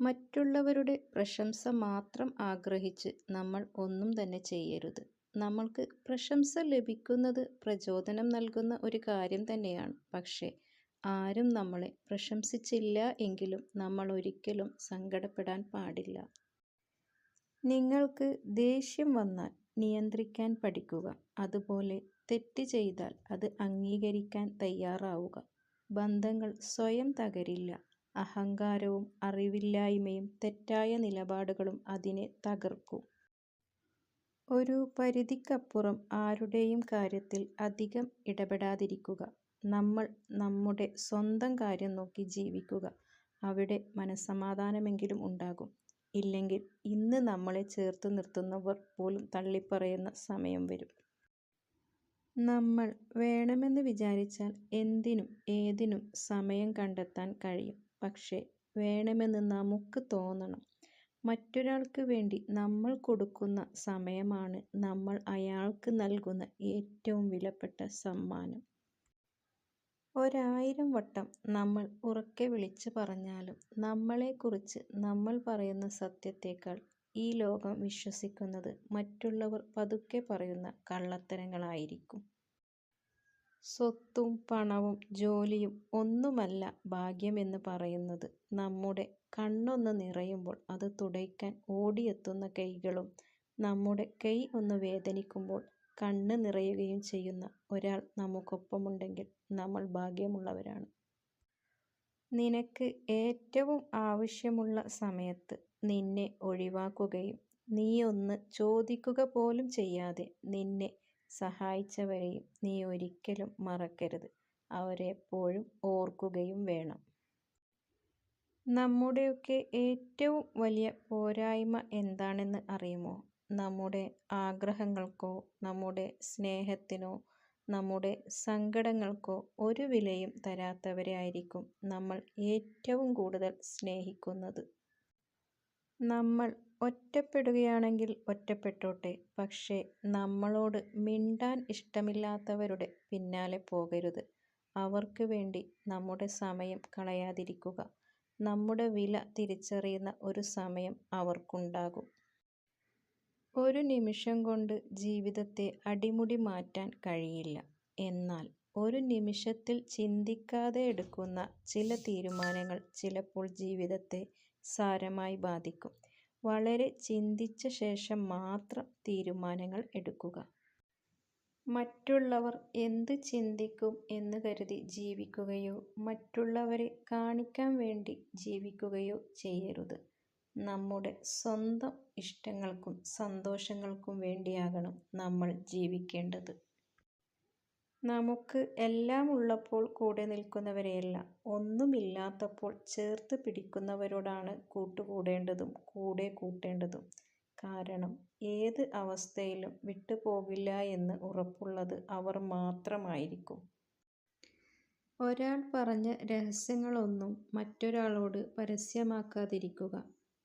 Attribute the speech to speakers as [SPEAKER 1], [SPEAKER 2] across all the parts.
[SPEAKER 1] മറ്റുള്ളവരുടെ പ്രശംസ മാത്രം ആഗ്രഹിച്ച് നമ്മൾ ഒന്നും തന്നെ ചെയ്യരുത്. നമ്മൾക്ക് പ്രശംസ ലഭിക്കുന്നത് പ്രചോദനം നൽകുന്ന ഒരു കാര്യം തന്നെയാണ്. പക്ഷേ ആരും നമ്മളെ പ്രശംസിച്ചില്ല എങ്കിലും നമ്മൾ ഒരിക്കലും സങ്കടപ്പെടാൻ പാടില്ല. നിങ്ങൾക്ക് ദേഷ്യം വന്നാൽ നിയന്ത്രിക്കാൻ പഠിക്കുക. അതുപോലെ തെറ്റ് ചെയ്താൽ അത് അംഗീകരിക്കാൻ തയ്യാറാവുക. ബന്ധങ്ങൾ സ്വയം തകരില്ല. അഹങ്കാരവും അറിവില്ലായ്മയും തെറ്റായ നിലപാടുകളും അതിനെ തകർക്കും. ഒരു പരിധിക്കപ്പുറം ആരുടെയും കാര്യത്തിൽ അധികം ഇടപെടാതിരിക്കുക. നമ്മൾ നമ്മുടെ സ്വന്തം കാര്യം നോക്കി ജീവിക്കുക. അവിടെ മനസ്സമാധാനമെങ്കിലും ഉണ്ടാകും. ഇല്ലെങ്കിൽ ഇന്ന് നമ്മളെ ചേർത്തു നിർത്തുന്നവർ പോലും തള്ളിപ്പറയുന്ന സമയം വരും. നമ്മൾ വേണമെന്ന് വിചാരിച്ചാൽ എന്തിനും ഏതിനും സമയം കണ്ടെത്താൻ കഴിയും. പക്ഷേ വേണമെന്ന് നമുക്ക് തോന്നണം. മറ്റൊരാൾക്ക് വേണ്ടി നമ്മൾ കൊടുക്കുന്ന സമയമാണ് നമ്മൾ അയാൾക്ക് നൽകുന്ന ഏറ്റവും വിലപ്പെട്ട സമ്മാനം. ഒരായിരം വട്ടം നമ്മൾ ഉറക്കെ വിളിച്ച് പറഞ്ഞാലും നമ്മളെക്കുറിച്ച് നമ്മൾ പറയുന്ന സത്യത്തേക്കാൾ ഈ ലോകം വിശ്വസിക്കുന്നത് മറ്റുള്ളവർ പതുക്കെ പറയുന്ന കള്ളത്തരങ്ങളായിരിക്കും. സ്വത്തും പണവും ജോലിയും ഒന്നുമല്ല ഭാഗ്യമെന്ന് പറയുന്നത്. നമ്മുടെ കണ്ണൊന്ന് നിറയുമ്പോൾ അത് തുടയ്ക്കാൻ ഓടിയെത്തുന്ന കൈകളും നമ്മുടെ കൈ ഒന്ന് വേദനിക്കുമ്പോൾ കണ്ണ് നിറയുകയും ചെയ്യുന്ന ഒരാൾ നമുക്കൊപ്പമുണ്ടെങ്കിൽ നമ്മൾ ഭാഗ്യമുള്ളവരാണ്. നിനക്ക് ഏറ്റവും ആവശ്യമുള്ള സമയത്ത് നിന്നെ ഒഴിവാക്കുകയും നീയൊന്ന് ചോദിക്കുക പോലും ചെയ്യാതെ നിന്നെ സഹായിച്ചവരെയും നീ ഒരിക്കലും മറക്കരുത്. അവരെപ്പോഴും ഓർക്കുകയും വേണം. നമ്മുടെയൊക്കെ ഏറ്റവും വലിയ പോരായ്മ എന്താണെന്ന് അറിയുമോ? നമ്മുടെ ആഗ്രഹങ്ങൾക്കോ നമ്മുടെ സ്നേഹത്തിനോ നമ്മുടെ സങ്കടങ്ങൾക്കോ ഒരു വിലയും തരാത്തവരെ ആയിരിക്കും നമ്മൾ ഏറ്റവും കൂടുതൽ സ്നേഹിക്കുന്നത്. നമ്മൾ ഒറ്റപ്പെടുകയാണെങ്കിൽ ഒറ്റപ്പെട്ടോട്ടെ. പക്ഷേ നമ്മളോട് മിണ്ടാൻ ഇഷ്ടമില്ലാത്തവരുടെ പിന്നാലെ പോകരുത്. അവർക്ക് വേണ്ടി നമ്മുടെ സമയം കളയാതിരിക്കുക. നമ്മുടെ വില തിരിച്ചറിയുന്ന ഒരു സമയം അവർക്കുണ്ടാകും. ഒരു നിമിഷം കൊണ്ട് ജീവിതത്തെ അടിമുടി മാറ്റാൻ കഴിയില്ല. എന്നാൽ ഒരു നിമിഷത്തിൽ ചിന്തിക്കാതെ എടുക്കുന്ന ചില തീരുമാനങ്ങൾ ചിലപ്പോൾ ജീവിതത്തെ സാരമായി ബാധിക്കും. വളരെ ചിന്തിച്ച ശേഷം മാത്രം തീരുമാനങ്ങൾ എടുക്കുക. മറ്റുള്ളവർ എന്ത് ചിന്തിക്കും എന്ന് കരുതി ജീവിക്കുകയോ മറ്റുള്ളവരെ കാണിക്കാൻ വേണ്ടി ജീവിക്കുകയോ ചെയ്യരുത്. നമ്മുടെ സ്വന്തം ഇഷ്ടങ്ങൾക്കും സന്തോഷങ്ങൾക്കും വേണ്ടിയാകണം നമ്മൾ ജീവിക്കേണ്ടത്. നമുക്ക് എല്ലാം ഉള്ളപ്പോൾ കൂടെ നിൽക്കുന്നവരെയല്ല ഒന്നുമില്ലാത്തപ്പോൾ ചേർത്ത് പിടിക്കുന്നവരോടാണ് കൂട്ടുകൂടേണ്ടതും കൂടെ കൂട്ടേണ്ടതും. കാരണം ഏത് അവസ്ഥയിലും വിട്ടുപോകില്ല എന്ന് ഉറപ്പുള്ളത് അവർ മാത്രമായിരിക്കും. ഒരാൾ പറഞ്ഞ രഹസ്യങ്ങളൊന്നും മറ്റൊരാളോട് പരസ്യമാക്കാതിരിക്കുക.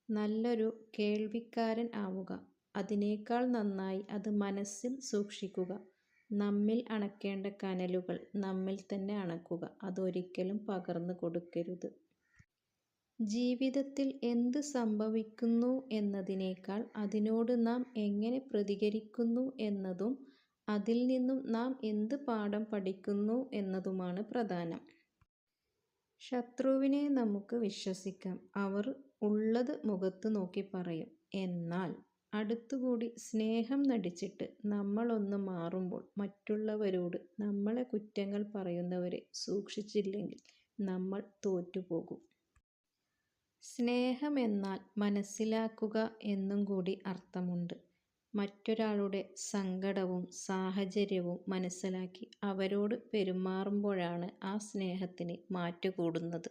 [SPEAKER 1] നല്ലൊരു കേൾവിക്കാരൻ ആവുക. അതിനേക്കാൾ നന്നായി അത് മനസ്സിൽ സൂക്ഷിക്കുക. നമ്മിൽ അണക്കേണ്ട കനലുകൾ നമ്മിൽ തന്നെ അണക്കുക. അതൊരിക്കലും പകർന്നു കൊടുക്കരുത്. ജീവിതത്തിൽ എന്ത് സംഭവിക്കുന്നു എന്നതിനേക്കാൾ അതിനോട് നാം എങ്ങനെ പ്രതികരിക്കുന്നു എന്നതും അതിൽ നിന്നും നാം എന്ത് പാഠം പഠിക്കുന്നു എന്നതുമാണ് പ്രധാനം. ശത്രുവിനെ നമുക്ക് വിശ്വസിക്കാം. അവർ ഉള്ളത് മുഖത്ത് നോക്കി പറയും. എന്നാൽ അടുത്തുകൂടി സ്നേഹം നടിച്ചിട്ട് നമ്മളൊന്ന് മാറുമ്പോൾ മറ്റുള്ളവരോട് നമ്മളെ കുറ്റങ്ങൾ പറയുന്നവരെ സൂക്ഷിച്ചില്ലെങ്കിൽ നമ്മൾ തോറ്റുപോകും. സ്നേഹമെന്നാൽ മനസ്സിലാക്കുക എന്നും കൂടി അർത്ഥമുണ്ട്. മറ്റൊരാളുടെ സങ്കടവും സാഹചര്യവും മനസ്സിലാക്കി അവരോട് പെരുമാറുമ്പോഴാണ് ആ സ്നേഹത്തിന് മാറ്റ് കൂടുന്നത്.